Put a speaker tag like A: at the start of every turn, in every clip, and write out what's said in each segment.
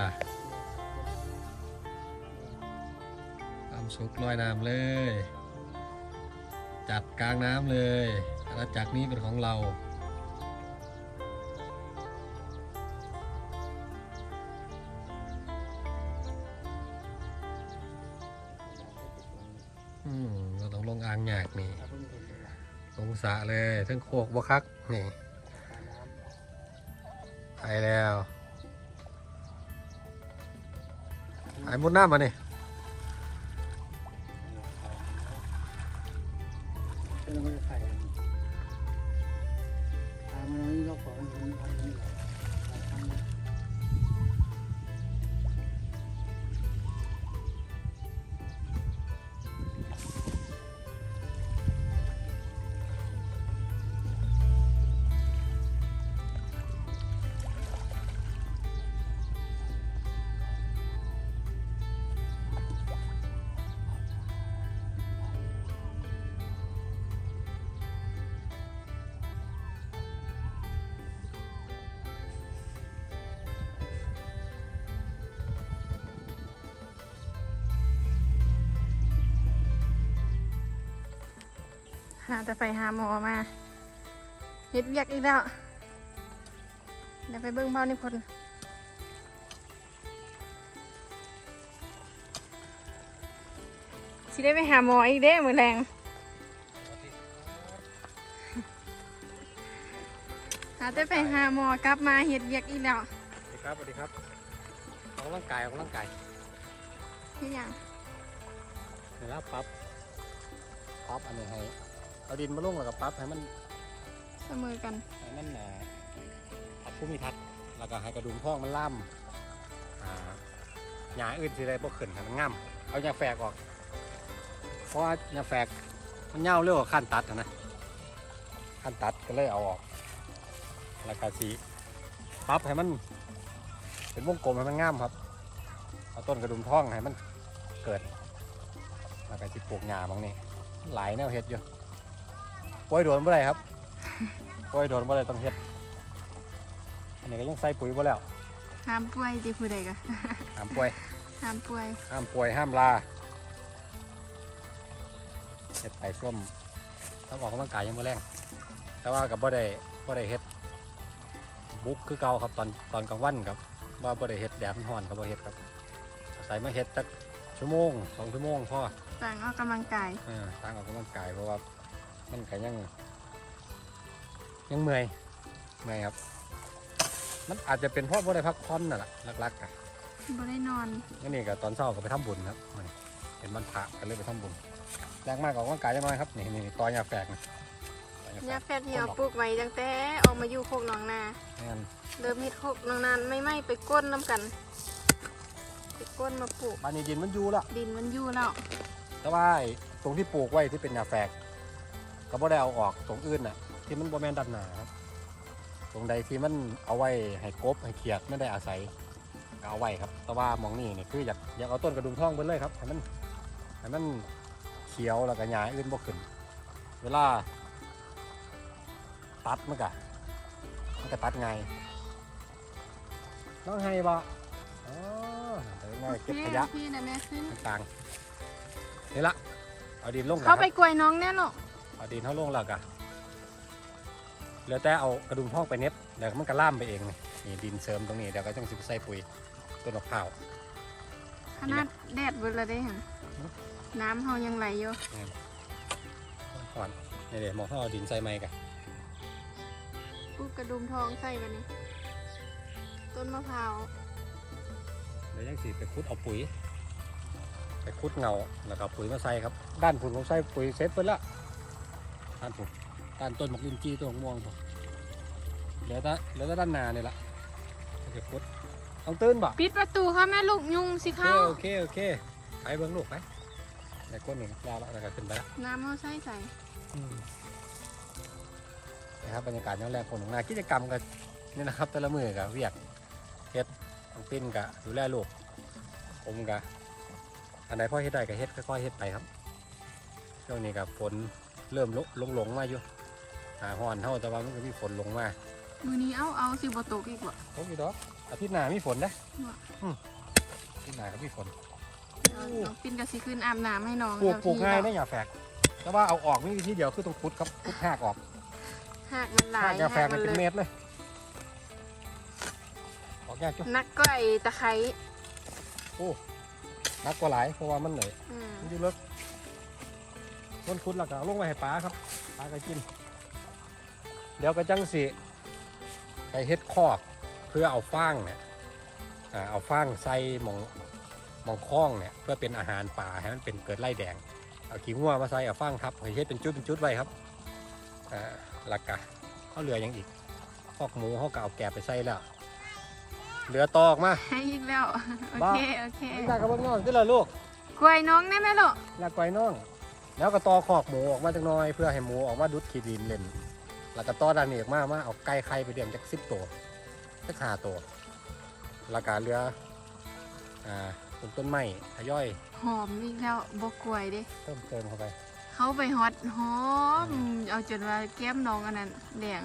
A: ล่ะตำซุกลอยน้ำเลย จัดกลางน้ำเลยแล้วจากนี้เป็นของเราเราต้องลงอ่างหยากนี่ลงสะเลยทั้งโคกบะคักนี่ไปแล้ว หายมุดหน้ามา
B: เนี่ย
C: หาแต่ไปหาหมอมาเฮ็ดเวียกอีกแล้วเดี๋ยวไปเบิ่งเบ้านิพนธ์สิได้ไปหาหมออีกเด้มือแรงหาแต่ไปหาหมอกลับมาเฮ็ดเวียกอีกแล้ว
A: สวัสดีครับสวัสดีครับออกกำลังกายออกกำลังกาย
C: เฮ็ดหยัง
A: เดี๋ยวแล้วปรับปรับอันนี้ให้ เอาดินมาลงแล้วก็ปรับให้มัน
C: เสมอกัน
A: ให้มันอ่าปรับภูมิทัศน์แล้วก็ให้กระดุมท้องมันล่ำอ่าหญ้าอื่นสิได้บ่ขึ้นให้มันงามเอาหญ้าแฝกออกเพราะว่าหญ้าแฝกมันเน่าเร็วกว่าขั้นตัดอะนะขั้นตัดก็เลยเอาออก แล้วก็สีปรับให้มัน เป็นวงกลมให้มันงามครับเอาต้นกระดุมท้องให้มันเกิด แล้วก็สิปลูกหญ้าบางนี่หลายแนวเฮ็ดอยู่ ป่วยโดนเมื่อไรครับป่วยโดนเมื่อไรต้องเฮ็ด อันนี้ก็ยังใส่ปุ๋ยบ่แล้ว
C: ห้ามป่วยจิผู้ใดก็
A: ห้ามป่วย
C: ห้ามป่วย
A: ห้ามป่วยห้ามลาเฮ็ดไปช่วมต้องออกกำลังกายยังบ่แรง แต่ว่ากับบ่ได้บ่ได้เฮ็ดบุกคือเก่าครับตอนตอนกลางวันครับว่าบ่ได้เฮ็ดแดดมันร้อนก็บ่เฮ็ดครับอาศัยมาเฮ็ดสักชั่วโมงสองชั่วโมงพอ
C: ต่างออกกำลังกาย
A: อ่าทางออกกำลังกายเพราะว่า มันก็ยัง ยังเมื่อยเมื่อยครับ มันอาจจะเป็นเพราะบ่ได้พักผ่อนน่ะแหละหลักๆอะ
C: บ่ได้นอน
A: งั้นนี่ก็ตอนเช้าก็ไปทำบุญครับมื้อนี้เป็นวันพระก็เลยไปทำบุญแรงมากออกกำลังกายจังน้อยครับนี่นี่นี่ตอยาแฝกนี่ตอย
C: ยา
A: แฝ
C: แฟ
A: ก
C: ดที่เอาปลูกไว้ตั้งแต่ออกมาอยู่โคกหนองนา
A: งั้น
C: เริ่มเฮ็ดโคกหนองนาไม่ไม่ไปก้นน้ำกันไปก้นมาปลูก
A: บ้านนี้ดินมันอยู่แล้ว
C: ดินมันอยู่แล้ว
A: แต่ว่าไอ้ตรงที่ปลูกไว้ที่เป็นยาแฝก ก็บ่ได้เอาออกตรงอื่นน่ะ ที่มันบ่แม่นดันหนาครับตรงใดที่มันเอาไว้ให้กบให้เขียดไม่ได้อาศัยก็เอาไว้ครับ แต่ว่าหมองนี่นี่คืออยากอยากเอาต้นกระดุมทองไปเลยครับให้มันให้มันเขียวแล้วก็หญ้าอื่นบ่ขึ้น เวลา ตัดมันก็มันก็ตัดไงายต้องให้บ่อ๋อเดี๋ยวง่ายเก็บขยะ
C: พี่นะแม่ขึ้น
A: ต่างๆนี่ละเอาดินลงก่อนค
C: เข้า
A: รับ
C: ไปกล้วยน้องแน่หรอก
A: เอาดินเข้าลงแล้วก็เหลือแต่เอากระดุมพอกไปเน็บเดี๋ยวมันก็ล่ามไปเองนี่นี่ดินเสริมตรงนี้เดี๋ยวก็ต้องสิไปใส่ปุ๋ยต้นมะพร้าว
C: ขนาดแดดเบิดและได้หั่นน้ำเฮายังไหลอยู่
A: ก่อนนี่เดี๋ยวหมองเขาเอาดินใส่ไม้กัน
C: ปลูกกระดุมทองใส่กันนี่ต้นมะพร้าว
A: เดี๋ยวยังสิไปคุดเอาปุ๋ย ไปคุดเงาแล้วก็เอาปุ๋ยมาใส่ครับ ด้านผุนผมใส่ปุ๋ยเสร็จไปแล้ว ด้านผุนด้านต้นมะลินจี้ต้นมะม่วงผมเหลือแต่เหลือแต่ด้านหนาเนี่ยละไปคุดต้องตื่นบ่
C: ปิดประตูค่ะแม่ลูกยุงสิเข้า
A: โอเคโอเคโอเคไปเบิ้งลูกไปในก้นหนึ่งยาวแล้วแล้วก็ขึ้นไปแล้ว
C: น้ำเฮาใส่ใส่
A: นะครับบรรยากาศย้อนแรกคนของนากิจกรรมกันนี่นะครับ แต่ละมือกับเวียกเฮ็ดของปิ้นกับดูแลลูกผมกับอันไหนพ่อเฮ็ดได้ก็เฮ็ดค่อยๆเฮ็ดไปครับช่วงนี้กับฝน เริ่มลงลงลงมาอยู่หาฮ้อนเท่าแต่ว่ามันก็มีฝนลงมา
C: มือนี้เอาเอาสิบ่ตกอีกบ่
A: ตกอยู่ดอกอาทิตย์หน้ามีฝนนะ
C: ว่ะ
A: อืมอาทิตย์หน้าก็มีฝน
C: น้องปิ้นกับสีขึ้นอาบน้ำให้น้อง
A: ปลูก
C: เจ้
A: ปลูก
C: ที่
A: ง่าย
C: แล้
A: นะ
C: ว
A: อย่าแฝกแต่ว่าเอาออกมีวิธีเดียวคือต้องพุดครับพุดแหกออก
C: หากมันหลา
A: แห
C: ย
A: กอย่าแฝก
C: มั
A: เป็น
C: เลย
A: เมตรเลยออกยากจุ๊
C: นักก้อยตะไคร้
A: นักกว่าหลายเพราะว่ามันเหนื่อย
C: อืม
A: มันอยู่เลิก ต้นคุดแล้วก็เอาลงไว้ให้ปลาครับปลาก็กิน เดี๋ยวก็จังสิไปเฮ็ดคอกเพื่อเอาฟางเนี่ยอ่าเอาฟางใส่หมองหมองคล้องเนี่ยเพื่อเป็นอาหารป่าให้มันเป็นเกิดไล่แดงเอาขี้งัวมาใส่เอาฟางทับให้เฮ็ดเป็นจุดเป็นจุดไว้ครับอ่าหลักกะเขาเหลือหยังอีกคอกหมูเขาก็เอาแกะไปใส่แล้วเหลือตอออกมา
C: ให้อีกแล้วโอ
A: บ้า
C: เคโอเค
A: ไม่ได้กระเบื้องนอกที่ละลูก
C: กล้วยน้องได้ไหมลูก
A: แล้วก้อยน่อง แล้วก็ตอขอกหมูออกมาจักหน้อยเพื่อให้หมูออกมาดุดขีดินเล่น แล้วก็ตอด้านนี้ออกมามาเอาไก่ไข่ไปเลี้ยงจากสิบตัวสักห้าตัวแล้วก็เรืออ่าต้นต้นไม้ทยอย
C: หอมอีกแล้วบกกล้วยเด้
A: เพิ่มเติมเข้าไป
C: เขาไปฮอตหอม เอาจนว่าแก้มน้องอันนั้นแดง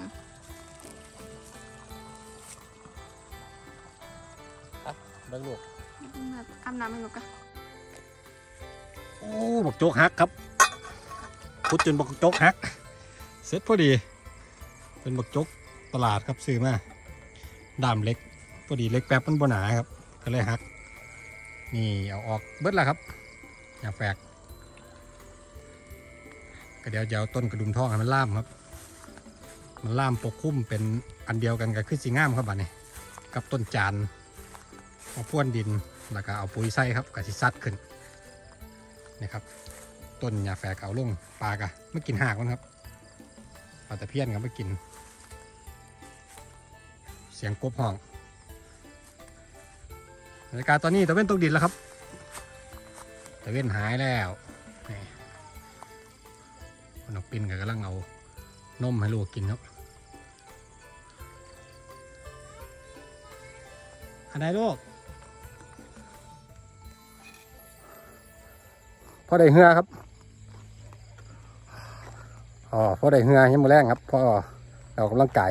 A: เบิ่งลูก
C: อาบน้ำให้ลูกกะ
A: โอ้บักโจกฮักครับ พุดจนบักโจกฮักเสร็จพอดี เป็นบักโจกตลาดครับซื้อมาดามเล็กพอดีเล็กแป๊บมันบหนาครับ ก็เลยฮัก นี่เอาออกเบิดแล้วครับอย่าแฝกก็เดี๋ยวจะเอาต้นกระดุมทองให้มันล่ามครับ มันล่ามปกคลุมเป็นอันเดียวกันกับขึ้นสีงามครับบัดนี้ กับต้นจานมาพ่วนดินแล้วก็เอาปุ๋ยใส่ครับกับสิซัดขึ้นนี่ครับ ต้นหญ้าแฝกเอาลงปลากะไม่กินหากมันครับปลาตะเพียนก็ไม่กิน เสียงกบห้องบรรยากาศตอนนี้ตะเว้นตกดินแล้วครับตะเว้นหายแล้วนี่นกปินก็กำลังเอานมให้ลูกกินครับอันไหนลูกพอได้เหือครับ อ๋อพอได้เหือยังมือแรงครับพอออกกำลังกาย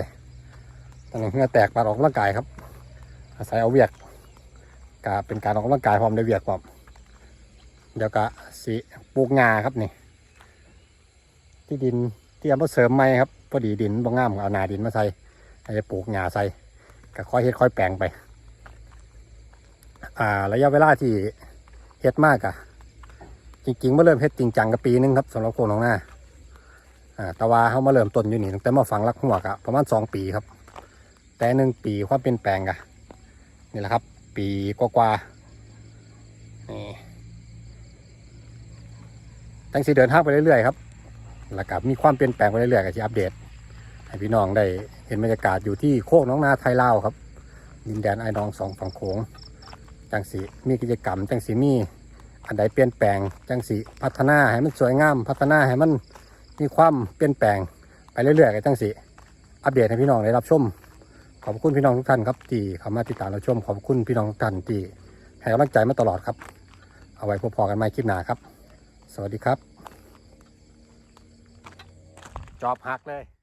A: ตอนนี้เหือแตกปาดออกกำลังกายครับ อาศัยเอาเวียกกะเป็นการออกกำลังกายพร้อมได้เวียกพร้อมเดี๋ยวกะสิปลูกงาครับนี่ ที่ดินที่เอามาเสริมไม้ครับพอดีดินบ่งามเอานาดินมาใส่ให้ปลูกงาใส่ก็ค่อยเฮ็ดค่อยแปลงไป อ่าระยะเวลาที่เฮ็ดมากอะจริงๆเมื่อเริ่มเฮ็ดจริงจังกับปีหนึงครับสำหรับโคกหนองนาอ่า แต่ว่าเขามาเริ่มต้นอยู่นี่ตั้งแต่มาฝังรักหัวกะประมาณสองปีครับ แต่หนึ่งปีความเปลี่ยนแปลงอะนี่แหละครับ ปีกว่าๆนี่ตั้งสีเดินทางไปเรื่อยๆครับแล้วก็มีความเปลี่ยนแปลงไปเรื่อยๆกับที่อัปเดตให้พี่น้องได้เห็นบรรยากาศอยู่ที่โคกน้องนาไทยลาวครับดินแดนไอ้น้องสองฝั่งโขงจังสีมีกิจกรรมจังสีมีอันใดเปลี่ยนแปลงจังสีพัฒนาให้มันสวยงาม พัฒนาให้มัน มีความเปลี่ยนแปลงไปเรื่อยๆกันตั้งสิอัปเดตให้พี่น้องได้รับชม ขอบคุณพี่น้องทุกท่านครับที่เข้ามาติดตามเราชม ขอบคุณพี่น้องทุกท่านที่ให้กำลังใจมาตลอดครับ เอาไว้พบๆกันใหม่คลิปหน้าครับ สวัสดีครับ จอบหักเลย